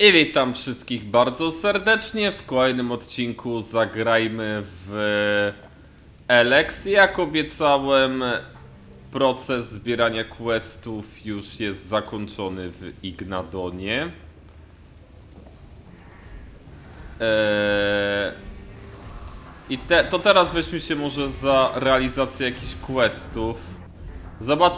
I witam wszystkich bardzo serdecznie. W kolejnym odcinku zagrajmy w Elex. Jak obiecałem, proces zbierania questów już jest zakończony w Ignadonie. Eee, I te, to teraz weźmy się może za realizację jakichś questów. Zobacz,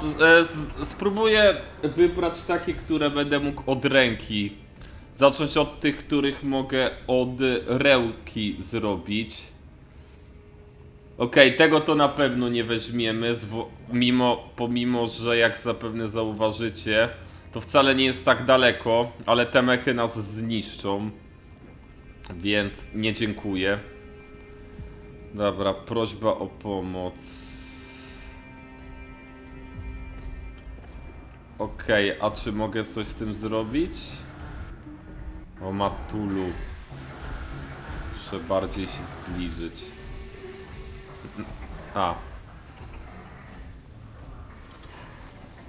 e, spróbuję wybrać takie, które będę mógł od ręki. Zacząć od tych, których mogę od rełki zrobić. Okej, tego to na pewno nie weźmiemy, mimo, pomimo, że jak zapewne zauważycie, to wcale nie jest tak daleko, ale te mechy nas zniszczą. Więc nie dziękuję. Dobra, prośba o pomoc. Okej, a czy mogę coś z tym zrobić? O Matulu. Muszę bardziej się zbliżyć. A.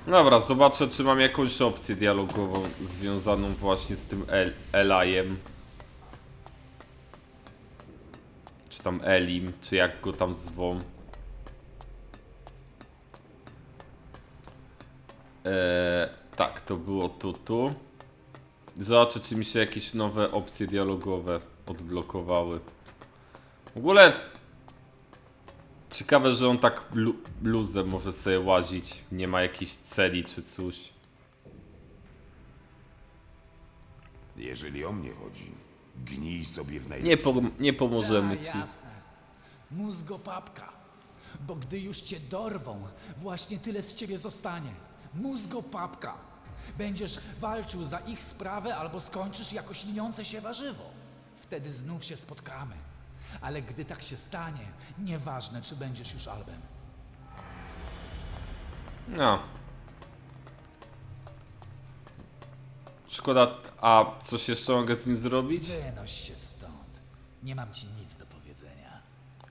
Dobra, zobaczę czy mam jakąś opcję dialogową związaną właśnie z tym El Elajem. Czy tam Elim, czy jak go tam zwą. Eee, tak, to było tu, tu. Zobaczę, czy mi się jakieś nowe opcje dialogowe odblokowały. W ogóle ciekawe, że on tak lu luzem może sobie łazić. Nie ma jakichś celi czy coś. Jeżeli o mnie chodzi, gnij sobie w Nie, najlepszym. pom nie pomożemy Ta, ci. jasne. Mózgopapka. Bo gdy już cię dorwą, właśnie tyle z ciebie zostanie. Mózgopapka. Będziesz walczył za ich sprawę albo skończysz jako śliniące się warzywo. Wtedy znów się spotkamy. Ale gdy tak się stanie, nieważne czy będziesz już albem. No. Szkoda, a coś jeszcze mogę z nim zrobić? Wynoś się stąd. Nie mam ci nic do powiedzenia.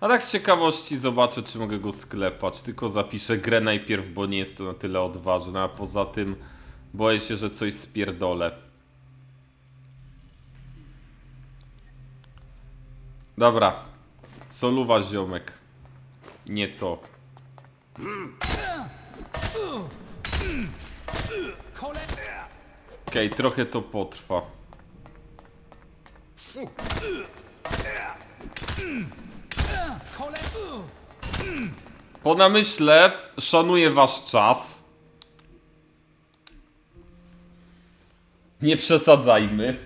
A tak z ciekawości zobaczę, czy mogę go sklepać. Tylko zapiszę grę najpierw, bo nie jest to na tyle odważne, a poza tym boję się, że coś spierdolę. Dobra. Soluwa ziomek. Nie to. Okej, trochę to potrwa. Po namyśle szanuję wasz czas. Nie przesadzajmy.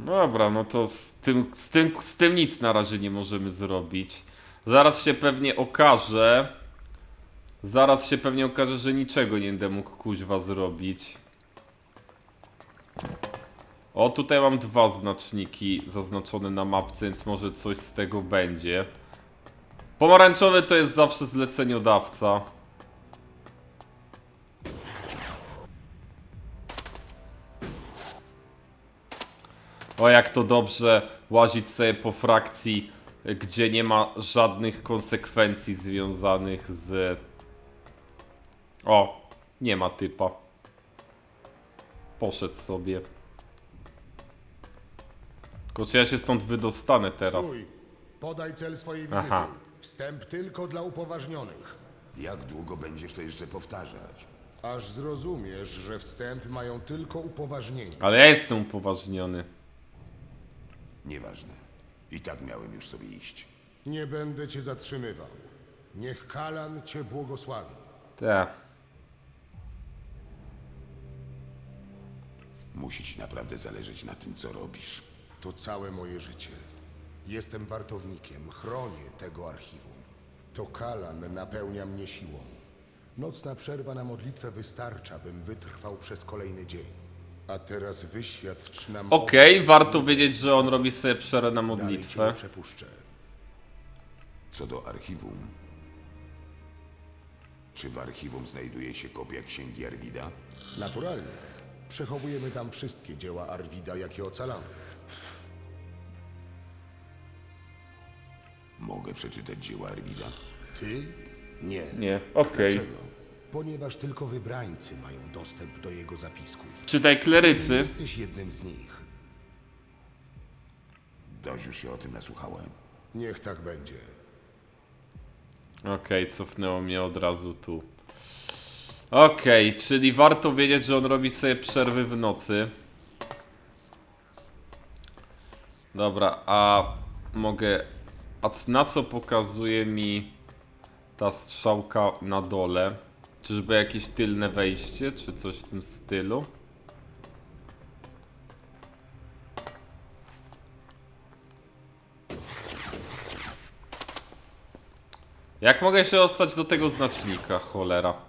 Dobra, no to z tym, z, tym, z tym nic na razie nie możemy zrobić. Zaraz się pewnie okaże. Zaraz się pewnie okaże, że niczego nie będę mógł kuźwa zrobić. O, tutaj mam dwa znaczniki zaznaczone na mapce, więc może coś z tego będzie. Pomarańczowy to jest zawsze zleceniodawca. O, jak to dobrze łazić sobie po frakcji, gdzie nie ma żadnych konsekwencji związanych z... O, nie ma typa. Poszedł sobie. Tylko czy ja się stąd wydostanę teraz? Stój! Podaj cel swojej wizyty. Aha. Wstęp tylko dla upoważnionych. Jak długo będziesz to jeszcze powtarzać? Aż zrozumiesz, że wstęp mają tylko upoważnieni. Ale ja jestem upoważniony. Nieważne. I tak miałem już sobie iść. Nie będę cię zatrzymywał. Niech Kalan cię błogosławi. Tak. Musi ci naprawdę zależeć na tym, co robisz. To całe moje życie. Jestem wartownikiem, chronię tego archiwum. To Kalan napełnia mnie siłą. Nocna przerwa na modlitwę wystarcza, bym wytrwał przez kolejny dzień. A teraz wyświadcz nam... Okej, owoc warto wiedzieć, że on robi sobie przerwę na Dalej cię nie modlitwę. przepuszczę. Co do archiwum. Czy w archiwum znajduje się kopia księgi Arwida? Naturalnie. Przechowujemy tam wszystkie dzieła Arwida, jakie ocalamy. Mogę przeczytać dzieła Arwida. Ty? Nie. Nie, okej. Dlaczego? ponieważ tylko wybrańcy mają dostęp do jego zapisków. Czytaj klerycy. Jesteś jednym z nich. Dość już się o tym nasłuchałem. Niech tak będzie. Okej, cofnęło mnie od razu tu. Okej, czyli warto wiedzieć, że on robi sobie przerwy w nocy. Dobra, a mogę. A na co pokazuje mi ta strzałka na dole? Czyżby jakieś tylne wejście, czy coś w tym stylu? Jak mogę się ostać do tego znacznika, cholera?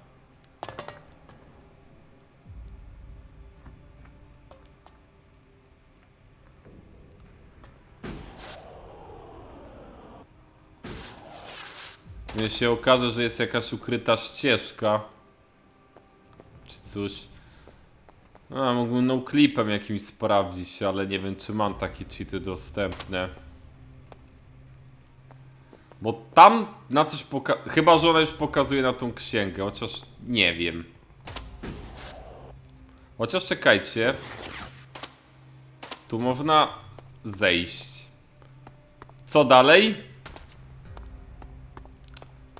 Się okaże, że jest jakaś ukryta ścieżka. Czy coś. A, mógłbym no clipem jakimś sprawdzić, ale nie wiem, czy mam takie cheaty dostępne. Bo tam na coś poka... Chyba, że ona już pokazuje na tą księgę, chociaż nie wiem. Chociaż czekajcie. Tu można zejść. Co dalej?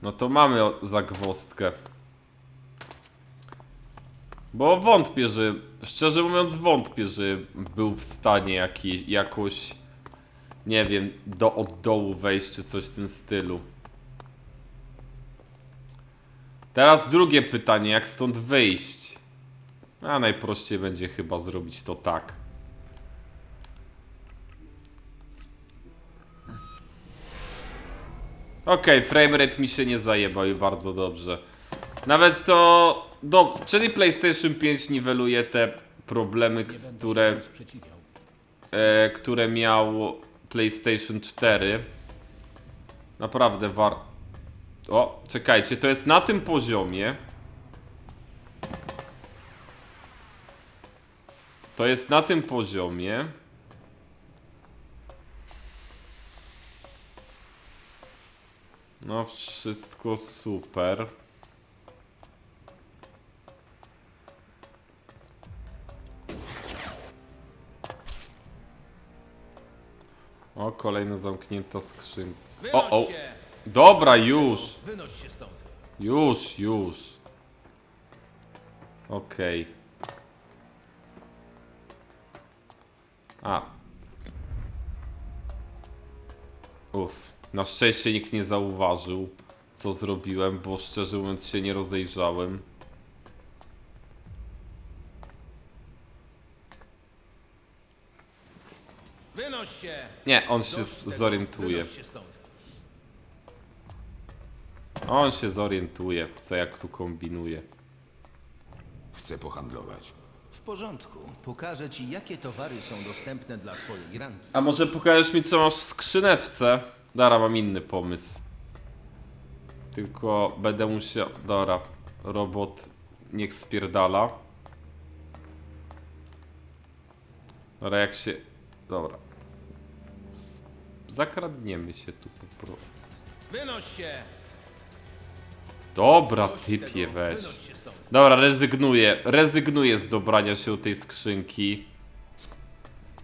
No to mamy zagwozdkę. Bo wątpię, że... Szczerze mówiąc wątpię, że był w stanie jaki, jakoś nie wiem, do, od dołu wejść czy coś w tym stylu. Teraz drugie pytanie, jak stąd wyjść? A najprościej będzie chyba zrobić to tak. Okej, framerate mi się nie zajebał i bardzo dobrze. Nawet to... Do, czyli PlayStation 5 niweluje te problemy, które e, które miał PlayStation 4. Naprawdę war. O, czekajcie, to jest na tym poziomie. To jest na tym poziomie. No, wszystko super. O, kolejna zamknięta skrzynka. O, o! Dobra, już! Wynoś się stąd. Już, już. Okej. A. Uff. Na szczęście nikt nie zauważył, co zrobiłem, bo szczerze mówiąc się nie rozejrzałem. Wynoś się! Nie, on się Dość tego. zorientuje. Wynoś się stąd. On się zorientuje, co jak tu kombinuje. Chcę pohandlować. W porządku. Pokażę ci, jakie towary są dostępne dla twojej rangi. A może pokażesz mi, co masz w skrzyneczce? Dara, mam inny pomysł. Tylko będę musiał... Dobra, robot niech spierdala. Dobra, jak się... Dobra. Z- Zakradniemy się tu po prostu. Wynoś się! Dobra, typie weź. Wynoś się stąd. Dobra, rezygnuję. Rezygnuję z dobrania się tej skrzynki.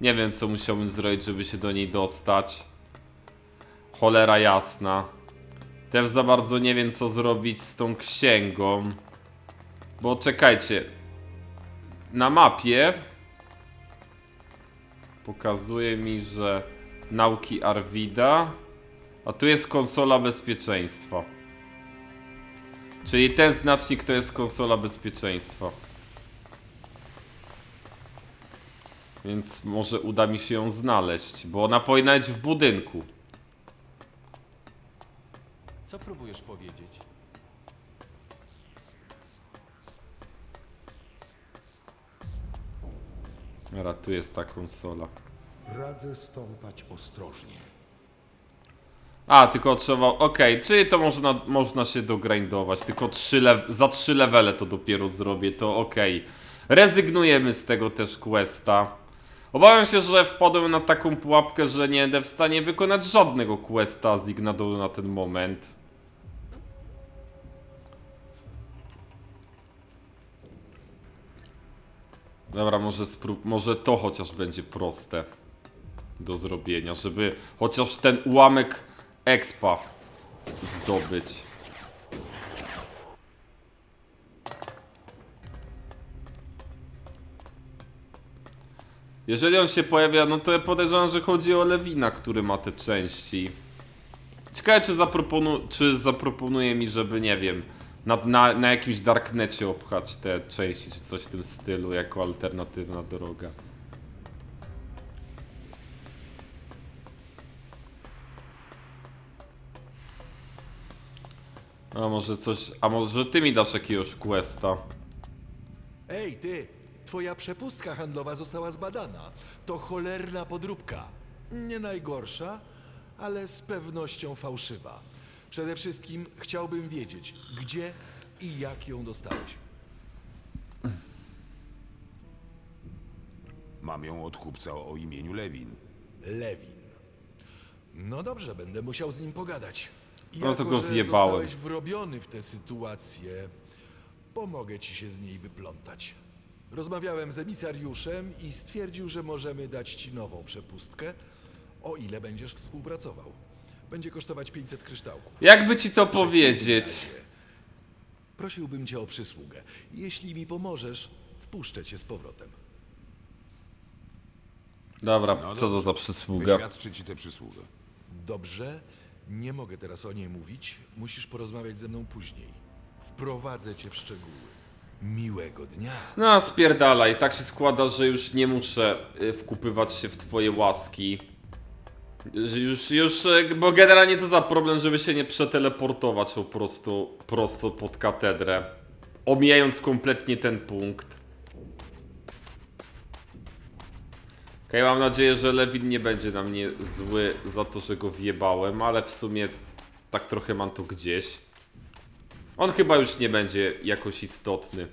Nie wiem, co musiałbym zrobić, żeby się do niej dostać. Cholera jasna. Też za bardzo nie wiem, co zrobić z tą księgą. Bo czekajcie. Na mapie pokazuje mi, że nauki Arwida. A tu jest konsola bezpieczeństwa. Czyli ten znacznik to jest konsola bezpieczeństwa. Więc może uda mi się ją znaleźć, bo ona powinna być w budynku. Co próbujesz powiedzieć? Dobra, tu jest ta konsola. Radzę stąpać ostrożnie. A, tylko trzeba. Okej, czyli to można, można się dogrindować. Tylko trzy le... za trzy levele to dopiero zrobię, to okej. Rezygnujemy z tego też questa. Obawiam się, że wpadłem na taką pułapkę, że nie będę w stanie wykonać żadnego questa z Ignadolu na ten moment. Dobra, może, może to chociaż będzie proste do zrobienia, żeby chociaż ten ułamek expa zdobyć. Jeżeli on się pojawia, no to ja podejrzewam, że chodzi o Lewina, który ma te części. Ciekawe, czy, zaproponu czy zaproponuje mi, żeby, nie wiem, na, na, na jakimś darknecie obchać te części, czy coś w tym stylu, jako alternatywna droga. A może coś, a może ty mi dasz jakiegoś questa? Ej, ty! Twoja przepustka handlowa została zbadana. To cholerna podróbka. Nie najgorsza, ale z pewnością fałszywa. Przede wszystkim chciałbym wiedzieć, gdzie i jak ją dostałeś. Mam ją od kupca o imieniu Lewin. Lewin. No dobrze, będę musiał z nim pogadać. No to Jako, go że wjebałem. Zostałeś wrobiony w tę sytuację. Pomogę ci się z niej wyplątać. Rozmawiałem z emisariuszem i stwierdził, że możemy dać ci nową przepustkę, o ile będziesz współpracował. Będzie kosztować 500 kryształków. Jakby ci to powiedzieć? Prosiłbym cię o przysługę. Jeśli mi pomożesz, wpuszczę cię z powrotem. Dobra, No co to za przysługa? Wyświadczy ci tę przysługę. Dobrze, nie mogę teraz o niej mówić. Musisz porozmawiać ze mną później. Wprowadzę cię w szczegóły. Miłego dnia. No, spierdalaj. Tak się składa, że już nie muszę y, wkupywać się w twoje łaski. Już, już, y, bo generalnie co za problem, żeby się nie przeteleportować po prostu prosto pod katedrę. Omijając kompletnie ten punkt. Okej, mam nadzieję, że Lewin nie będzie na mnie zły za to, że go wjebałem, ale w sumie tak trochę mam to gdzieś. On chyba już nie będzie jakoś istotny.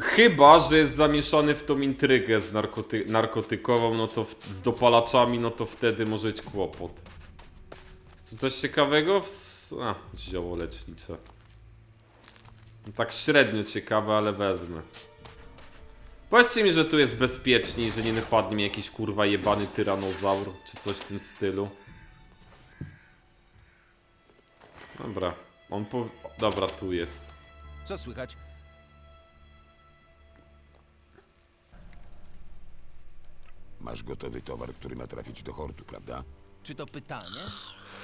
Chyba, że jest zamieszany w tą intrygę z narkoty narkotykową, no to w z dopalaczami, no to wtedy może być kłopot. Jest tu coś ciekawego? A, zioło lecznicze. No tak średnio ciekawe, ale wezmę. Powiedzcie mi, że tu jest bezpieczniej, że nie napadnie mi jakiś kurwa jebany tyranozaur, czy coś w tym stylu. Dobra, on po... Dobra, tu jest. Co słychać? Masz gotowy towar, który ma trafić do hortu, prawda? Czy to pytanie?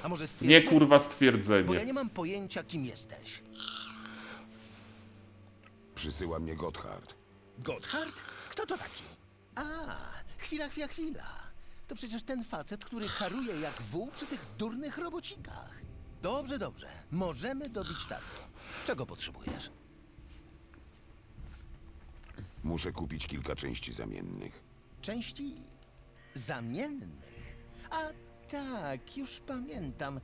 A może Nie stwierdzenie? kurwa Bo ja stwierdzenie. nie mam pojęcia, kim jesteś. Przysyła mnie Gotthard. Gotthard? Kto to taki? A, chwila, chwila, chwila. To przecież ten facet, który haruje jak wół przy tych durnych robocikach. Dobrze, dobrze. Możemy dobić targu. Czego potrzebujesz? Muszę kupić kilka części zamiennych. Części zamiennych. A tak, już pamiętam.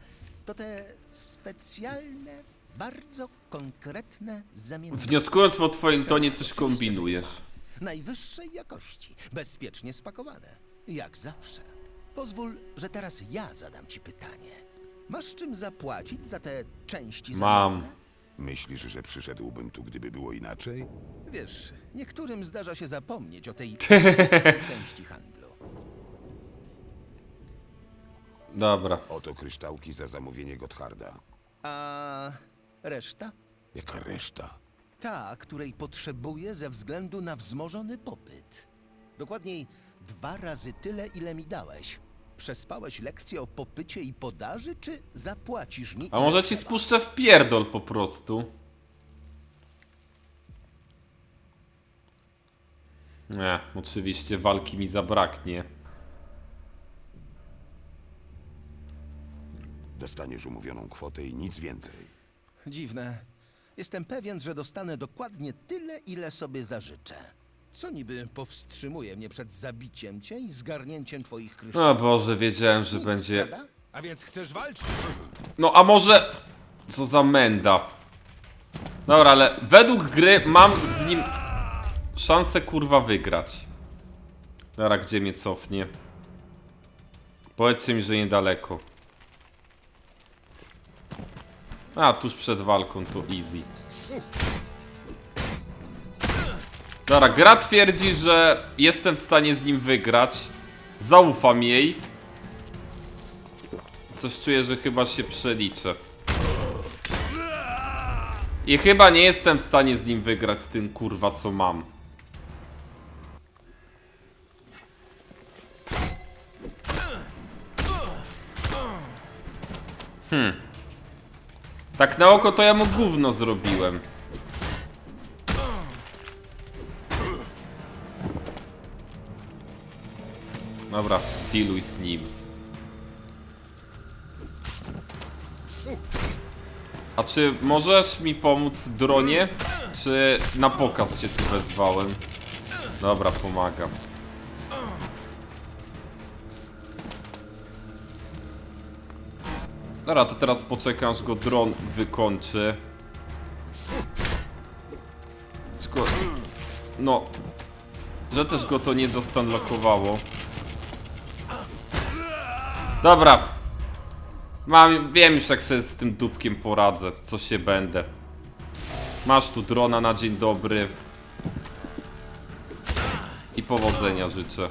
To te specjalne, bardzo konkretne zamienniki. Wnioskując po twoim tonie coś Oczywiście, kombinujesz. Najwyższej jakości, bezpiecznie spakowane. Jak zawsze. Pozwól, że teraz ja zadam ci pytanie. Masz czym zapłacić za te części Mam. zamienne? Myślisz, że przyszedłbym tu, gdyby było inaczej? Wiesz, niektórym zdarza się zapomnieć o tej części handlu. Dobra. Oto kryształki za zamówienie Gottharda. A reszta? Jaka reszta? Ta, której potrzebuję ze względu na wzmożony popyt. Dokładniej dwa razy tyle, ile mi dałeś. Przespałeś lekcję o popycie i podaży, czy zapłacisz mi? A ile może ci trzeba? spuszczę w pierdol po prostu? Nie, oczywiście walki mi zabraknie. Dostaniesz umówioną kwotę i nic więcej. Dziwne. Jestem pewien, że dostanę dokładnie tyle, ile sobie zażyczę. Co niby powstrzymuje mnie przed zabiciem cię i zgarnięciem twoich kryształów? O Boże, wiedziałem, że Nic, będzie... prawda? A więc chcesz walczyć? No a może... Co za menda. Dobra, ale według gry mam z nim szansę kurwa wygrać. Dobra, gdzie mnie cofnie? Powiedzcie mi, że niedaleko. A, tuż przed walką to easy. Dobra, gra twierdzi, że jestem w stanie z nim wygrać. Zaufam jej. Coś czuję, że chyba się przeliczę. I chyba nie jestem w stanie z nim wygrać z tym kurwa co mam. Hmm. Tak na oko to ja mu gówno zrobiłem. Dobra, dealuj z nim. A czy możesz mi pomóc, dronie? Czy na pokaz cię tu wezwałem? Dobra, pomagam. Dobra, to teraz poczekam, aż go dron wykończy. Tylko... No... Że też go to nie zastanlokowało. Dobra. Mam, wiem już jak sobie z tym dupkiem poradzę, co się będę. Masz tu drona na dzień dobry. I powodzenia życzę.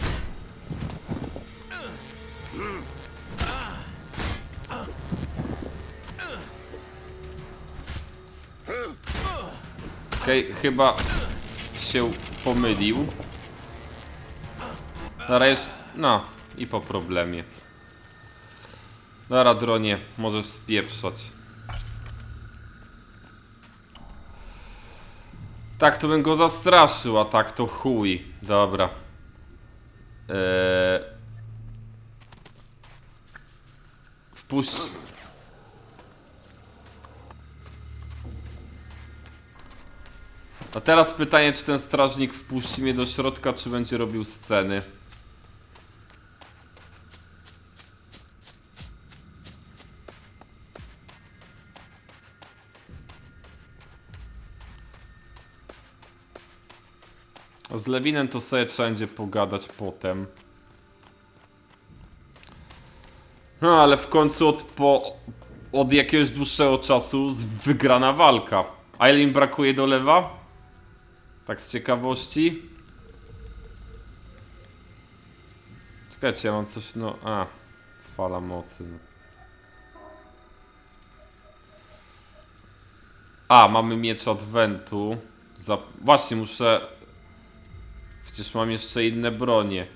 Okej, chyba się pomylił. Jest... No, i po problemie. Dobra, dronie, możesz spieprzać. Tak, to bym go zastraszył, a tak to chuj. Dobra. Eee... Wpuść... A teraz pytanie, czy ten strażnik wpuści mnie do środka, czy będzie robił sceny. Z Lewinem to sobie trzeba będzie pogadać potem. No ale w końcu od, po, od jakiegoś dłuższego czasu wygrana walka. A ile im brakuje do lewa? Tak z ciekawości. Czekajcie, ja mam coś, no... A, fala mocy. No. A, mamy miecz Adwentu. Za... Właśnie, muszę... Przecież mam jeszcze inne bronie.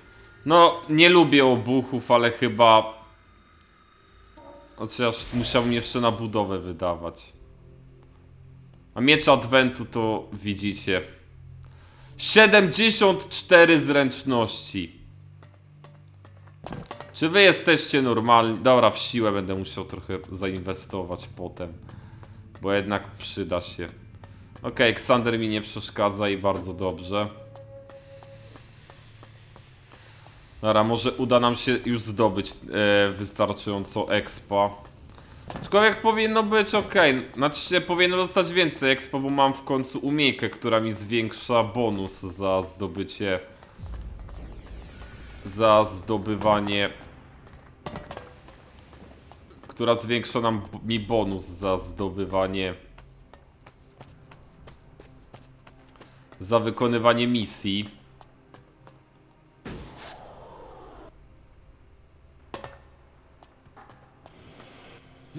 No, nie lubię obuchów, ale chyba... Chociaż musiałbym jeszcze na budowę wydawać. A miecz Adwentu to widzicie. 74 zręczności. Czy wy jesteście normalni? Dobra, w siłę będę musiał trochę zainwestować potem. Bo jednak przyda się. Okej, Ksander mi nie przeszkadza i bardzo dobrze. Dobra, może uda nam się już zdobyć e, wystarczająco expa. Aczkolwiek powinno być ok. Znaczy się powinno dostać więcej expa, bo mam w końcu umiejkę, która mi zwiększa bonus za zdobycie. Za zdobywanie. Która zwiększa nam mi bonus za zdobywanie. Za wykonywanie misji.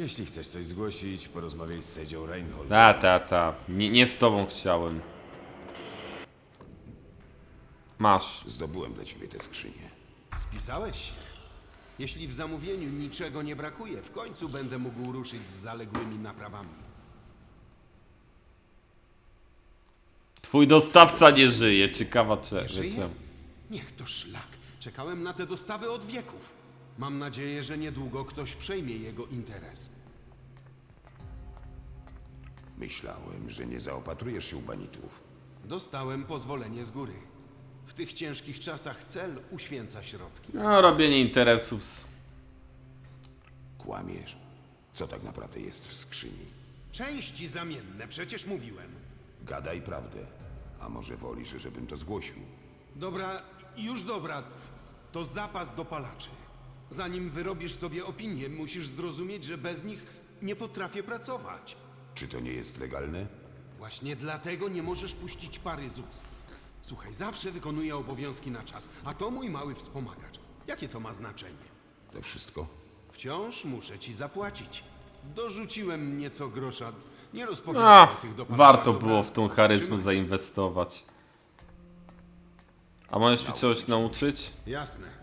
Jeśli chcesz coś zgłosić, porozmawiaj z sędzią Reinhold. Ta, ta, ta. Nie, nie z tobą chciałem. Masz. Zdobyłem dla ciebie tę skrzynię. Spisałeś się? Jeśli w zamówieniu niczego nie brakuje, w końcu będę mógł ruszyć z zaległymi naprawami. Twój dostawca nie żyje. Ciekawa cze- Żyje? czemu. Niech to szlak. Czekałem na te dostawy od wieków. Mam nadzieję, że niedługo ktoś przejmie jego interes. Myślałem, że nie zaopatrujesz się u banitów. Dostałem pozwolenie z góry. W tych ciężkich czasach cel uświęca środki. No, robienie interesów. z- Kłamiesz. Co tak naprawdę jest w skrzyni? Części zamienne, przecież mówiłem. Gadaj prawdę. A może wolisz, żebym to zgłosił? Dobra, już dobra. To zapas dopalaczy. Zanim wyrobisz sobie opinię, musisz zrozumieć, że bez nich nie potrafię pracować. Czy to nie jest legalne? Właśnie dlatego nie możesz puścić pary z ust. Słuchaj, zawsze wykonuję obowiązki na czas, a to mój mały wspomagacz. Jakie to ma znaczenie? To wszystko? Wciąż muszę ci zapłacić. Dorzuciłem nieco grosza. Nie rozpowiem A, o tych dopalaczach, warto dobra? było w tą charyzmę Trzymaj. zainwestować. A możesz mi czegoś nauczyć? Jasne.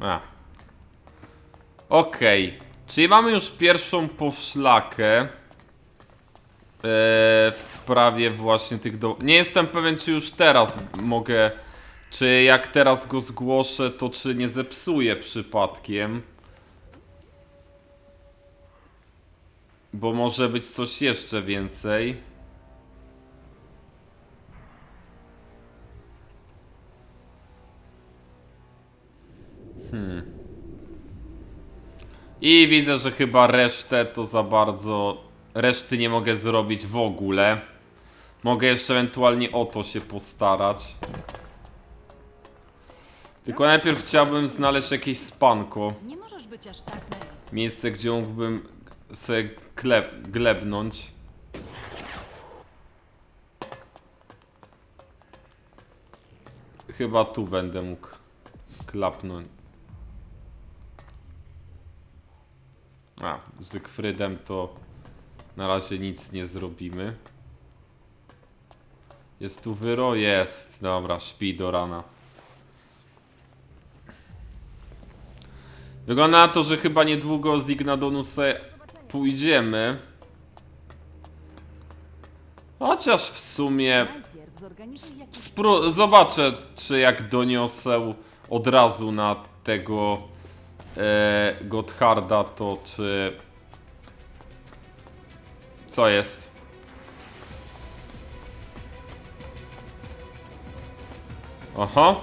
A. Okej. Czyli mamy już pierwszą poszlakę. e, w sprawie właśnie tych do... Nie jestem pewien, czy już teraz mogę... Czy jak teraz go zgłoszę, to czy nie zepsuję przypadkiem. Bo może być coś jeszcze więcej. I widzę, że chyba resztę to za bardzo. Reszty nie mogę zrobić w ogóle. Mogę jeszcze ewentualnie o to się postarać. Tylko najpierw chciałbym znaleźć jakieś spanko. Nie możesz być aż tak. Miejsce, gdzie mógłbym sobie gleb, glebnąć. Chyba tu będę mógł klapnąć. A, z Zygfrydem to na razie nic nie zrobimy. Jest tu wyro? Jest. Dobra, śpi do rana. Wygląda na to, że chyba niedługo z Ignadonu se pójdziemy. Chociaż w sumie zobaczę, czy jak doniosę od razu na tego e, Gotharda, to czy... Co jest? Oho.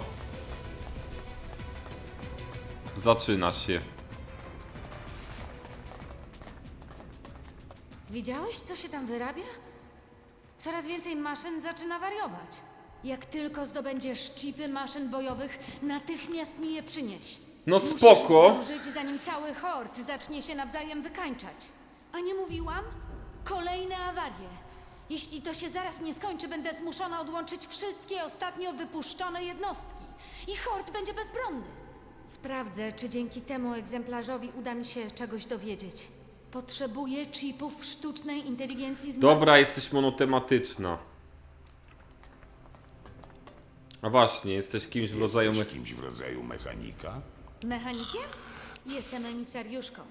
Zaczyna się. Widziałeś, co się tam wyrabia? Coraz więcej maszyn zaczyna wariować. Jak tylko zdobędziesz chipy maszyn bojowych, natychmiast mi je przynieś. No Musisz spoko. zdążyć, zanim cały hord zacznie się nawzajem wykańczać. A nie mówiłam? Kolejne awarie. Jeśli to się zaraz nie skończy, będę zmuszona odłączyć wszystkie ostatnio wypuszczone jednostki. I hord będzie bezbronny. Sprawdzę, czy dzięki temu egzemplarzowi uda mi się czegoś dowiedzieć. Potrzebuję chipów sztucznej inteligencji z Dobra, jesteś monotematyczna. A właśnie, jesteś kimś w rodzaju... Jesteś kimś w rodzaju mechanika? Mechanikiem? Jestem emisariuszką.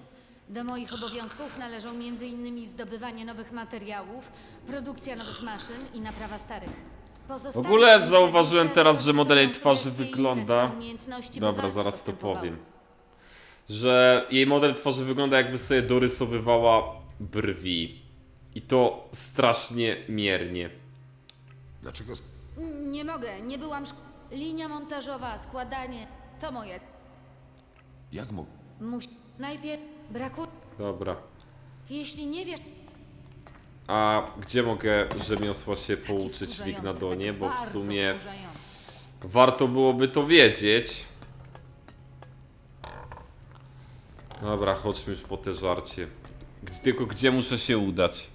Do moich obowiązków należą m.in. zdobywanie nowych materiałów, produkcja nowych maszyn i naprawa starych. Pozostałe W ogóle zauważyłem teraz, że model jej twarzy wygląda- Dobra, zaraz to powiem. Że jej model twarzy wygląda jakby sobie dorysowywała brwi. I to strasznie miernie. Dlaczego Nie mogę, nie byłam szk- Linia montażowa, składanie, to moje. Jak mógł... Muś... Najpierw brakuje... Dobra. Jeśli nie wiesz... A gdzie mogę rzemiosła się pouczyć w Ignadonie? Bo w sumie wkurzający. warto byłoby to wiedzieć. Dobra, chodźmy już po te żarcie. Gdzie, tylko gdzie muszę się udać?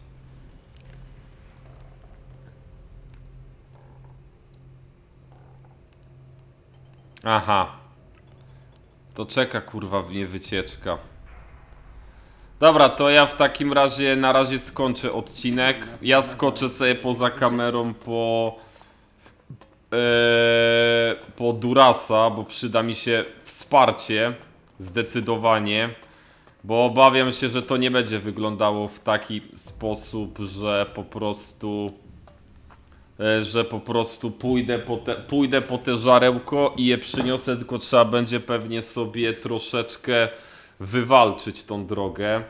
Aha. To czeka kurwa mnie wycieczka. Dobra, to ja w takim razie na razie skończę odcinek. Ja skoczę sobie poza kamerą po Eee, po Durasa, bo przyda mi się wsparcie, zdecydowanie, bo obawiam się, że to nie będzie wyglądało w taki sposób, że po prostu e, że po prostu pójdę po, te, pójdę po te żarełko i je przyniosę, tylko trzeba będzie pewnie sobie troszeczkę wywalczyć tą drogę.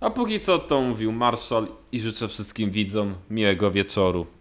A póki co to mówił Marszal i życzę wszystkim widzom miłego wieczoru.